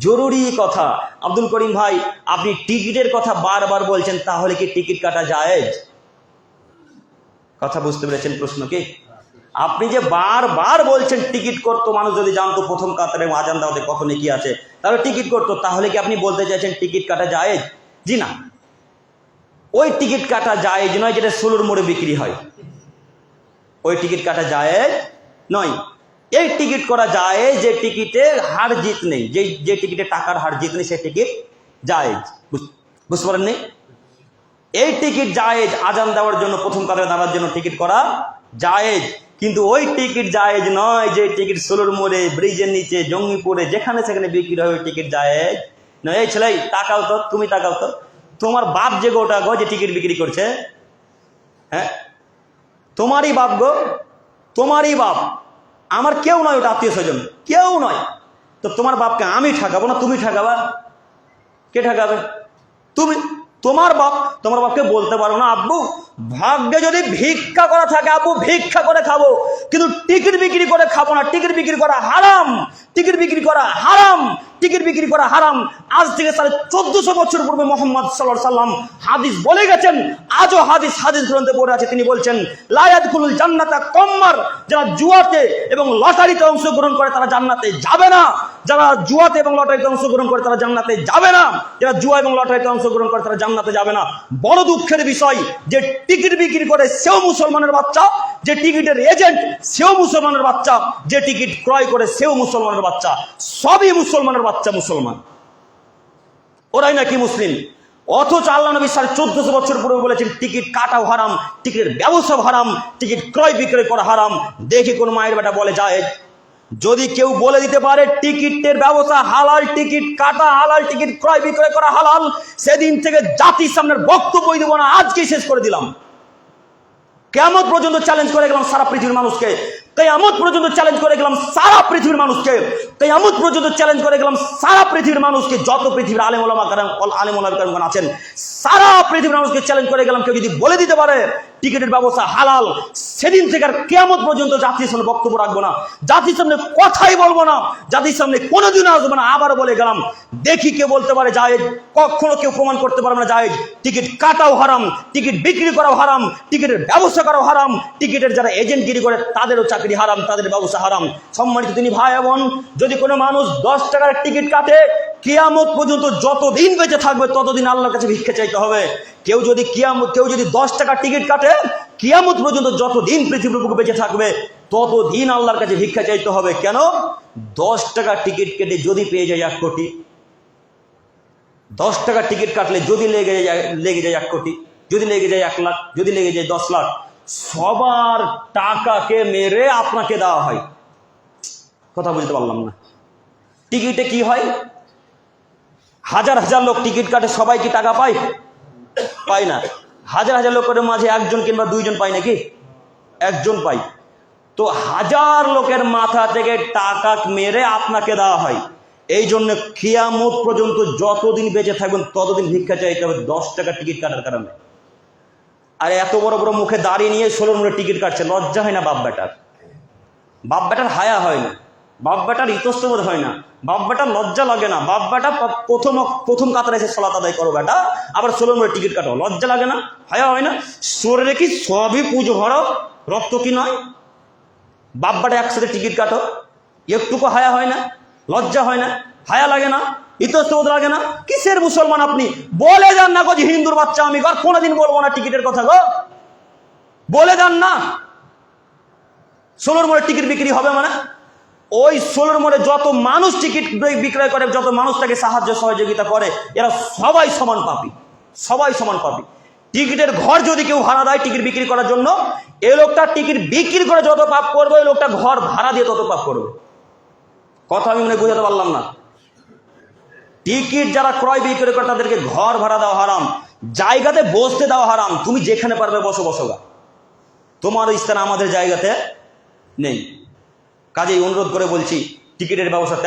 জরুরি কথা। আব্দুল করিম ভাই, আপনি টিকিটের কথা বারবার বলছেন, তাহলে কি টিকিট কাটা জায়েজ? কথা বুঝতে পেরেছেন প্রশ্ন কি? আপনি যে বারবার বলছেন টিকিট করতো মানুষ যদি জানতো প্রথম কাতারে আজান দাওয়াতে কত কি আছে, তাহলে টিকিট করতো, তাহলে কি আপনি বলতে চাইছেন টিকিট কাটা জায়েজ? জি না। ওই টিকিট কাটা জায়েজ নয় যেটা ষোলোর মোড়ে বিক্রি হয়। ওই টিকিট কাটা জায়েজ নয়। এই টিকিট করা যায়, যে টিকিটে হার জিত নেই, যে যে টিকিটে টাকার হার জিত নেই সেই টিকিট বুঝ- বুঝতে পারেননি? এই টিকিট জায়েজ, আজান দেওয়ার জন্য, প্রথম কাতারে দাঁড়ার জন্য টিকিট করা জায়েজ। কিন্তু ওই টিকিট জায়েজ নয় যে টিকিট সোলোর মোড়ে, ব্রিজের নিচে, জঙ্গিপুরে, যেখানে সেখানে বিক্রি হয়, ওই টিকিট জায়েজ নয়। এই ছেলে, তাকাও তো, তুমি টাকাও তো। তোমার বাপ যে গোটা গো, যে টিকিট বিক্রি করছে? হ্যাঁ? তোমারই বাপ গো, তোমারই বাপ। আমার কেউ নয় ওটা আত্মীয় স্বজন। কেউ নয়। তো তোমার বাপকে আমি ঠকাবো না, তুমি ঠকাবা? কে ঠকাবে? তুমি, তোমার বাপ, তোমার বাপকে বলতে পারো না, আব্বু, ভাগ্যে যদি ভিক্ষা করা থাকে, আব্বু, ভিক্ষা করে খাব। কিন্তু টিকিট বিক্রি করে খাব না, টিকিট বিক্রি করা হারাম। টিকিট বিক্রি করা হারাম, টিকিট বিক্রি করা হারাম। আজ থেকে সাড়ে চোদ্দশো বছর পূর্বে মোহাম্মদ সাল্লাহ সাল্লাম হাদিস বলে গেছেন, আজও হাদিস হাদিস গ্রন্থে পড়ে আছে, তিনি বলছেন লায়াত কুলুল জান্নাতা কম্মার যারা জুয়াতে এবং লটারিতে অংশগ্রহণ করে তারা জান্নাতে যাবে না। যারা জুয়াতে এবং লটারিতে অংশগ্রহণ করে তারা জান্নাতে যাবে না। যারা জুয়া এবং লটারিতে অংশগ্রহণ করে তারা জান্নাতে যাবে না। বড় দুঃখের বিষয় যে টিকিট বিক্রি করে সেও মুসলমানের বাচ্চা যে টিকিটের এজেন্ট, সেও মুসলমানের বাচ্চা। যে টিকিট ক্রয় করে, সেও মুসলমানের বাচ্চা। সবই মুসলমানের বাচ্চা মুসলমান। ওরাই নাকি মুসলিম। অথচ আল্লাহ নবী সাড়ে চোদ্দশো বছর পূর্বে বলেছেন, টিকিট কাটাও হারাম, টিকিটের ব্যবসা হারাম, টিকিট ক্রয় বিক্রয় করা হারাম। দেখে কোন মায়ের বেটা বলে, যায়। যদি কেউ বলে দিতে পারে, টিকিটের ব্যবসা হালাল, টিকিট কাটা হালাল, টিকিট ক্রয় বিক্রয় করা হালাল, সেদিন থেকে জাতির সামনের বক্তব্য দেবো না, আজকেই শেষ করে দিলাম। কেমন পর্যন্ত চ্যালেঞ্জ করে গেলাম সারা পৃথিবীর মানুষকে। কেয়ামত পর্যন্ত চ্যালেঞ্জ করে গেলাম সারা পৃথিবীর মানুষকে। কেয়ামত পর্যন্ত চ্যালেঞ্জ করে গেলাম সারা পৃথিবীর মানুষকে। যত পৃথিবীর আলেম ওলামা কারণ আলেম ওলামা আছেন, সারা পৃথিবীর মানুষকে চ্যালেঞ্জ করে গেলাম। কেউ যদি বলে দিতে পারে টিকিটের ব্যবস্থা হালাল। সেদিন থেকে আর কেমন পর্যন্ত জাতির সামনে বক্তব্য রাখব না। জাতির সামনে কথাই বলব না। জাতির সামনে কোনোদিনও আসব না। আবার বলে গেলাম, দেখি কে বলতে পারে জায়েজ কখনো কেউ প্রমাণ করতে পারবে না জায়েজ টিকিট কাটাও হারাম, টিকিট বিক্রি করাও হারাম, টিকিটের ব্যবসা করাও হারাম, টিকিটের যারা এজেন্টগিরি করে, তাদেরও চাকরি হারাম, তাদের ব্যবসা হারাম। সম্মানিত তিনি ভাই বোন, যদি কোনো মানুষ দশ টাকার টিকিট কাটে কিয়ামত পর্যন্ত যতদিন বেঁচে থাকবে, ততদিন আল্লাহর কাছে ভিক্ষা চাইতে হবে। কেউ যদি কিয়ামত কেউ যদি দশ টাকার টিকিট কাটে, কিয়ামত পর্যন্ত যতদিন পৃথিবীর বুকে বেঁচে থাকবে, ততদিন আল্লাহর কাছে ভিক্ষা চাইতে হবে। কেন? দশ টাকার টিকিট কেটে যদি পেয়ে যায় এক কোটি। দশ টাকার টিকিট কাটলে যদি লেগে যায় লেগে যায় এক কোটি। যদি লেগে যায় এক লাখ। যদি লেগে যায় দশ লাখ। সবার টাকাকে মেরে আপনাকে দেওয়া হয়। কথা বুঝতে পারলাম না। টিকিটে কি হয়? হাজার হাজার লোক টিকিট কাটে, সবাই কি টাকা পায়? পায় না। হাজার হাজার লোকের মাঝে একজন কিংবা দুইজন পায় নাকি? একজন পাই তো হাজার লোকের মাথা থেকে টাকা মেরে আপনাকে দেওয়া হয়। এই জন্য খিয়ামত পর্যন্ত যতদিন বেঁচে থাকবেন, ততদিন ভিক্ষা চাইতে হবে, দশ টাকা টিকিট কাটার কারণে। আর এত বড় বড় মুখে দাঁড়িয়ে নিয়ে ষোলোর মুখে টিকিট কাটছে, লজ্জা হয় না বাপ বেটার বাপ বেটার হায়া হয় না। বাপ বেটার ইতস্তবোধ হয় না। বাপ বেটার লজ্জা লাগে না। বাপ বেটা প্রথম প্রথম কাতারে এসে সলাত আদায় করো বেটা। আবার ষোলোর মুখে টিকিট কাটো। লজ্জা লাগে না? হায়া হয় না? শরীরে কি সবই পুজো ভরো রক্ত কি নয়? বাপ একসাথে টিকিট কাটো। একটুকু হায়া হয় না? লজ্জা হয় না? হায়া লাগে না? ইতস্তবোধ লাগে না? কিসের মুসলমান আপনি? বলে যান না গো হিন্দুর বাচ্চা আমি আর কোনোদিন বলব না টিকিটের কথা গো। বলে যান না। ষোলোর মোড়ে টিকিট বিক্রি হবে মানে? ওই ষোলোর মোড়ে যত মানুষ টিকিট বিক্রয় করে, যত মানুষ তাকে সাহায্য সহযোগিতা করে, এরা সবাই সমান পাপি। সবাই সমান পাপি। টিকিটের ঘর যদি কেউ ভাড়া দেয় টিকিট বিক্রি করার জন্য এই লোকটা টিকিট বিক্রি করে যত পাপ করবে, ওই লোকটা ঘর ভাড়া দিয়ে তত পাপ করবে। কথা আমি মনে বোঝাতে পারলাম না। টিকিট যারা ক্রয় বিক্রি করে, তাদেরকে ঘর ভাড়া দেওয়া হারাম, জায়গাতে বসতে দেওয়া হারাম। তুমি যেখানে পারবে, বসো বসোগা তোমার স্থান আমাদের জায়গাতে নেই। কাজেই অনুরোধ করে বলছি টিকিটের ব্যবস্থা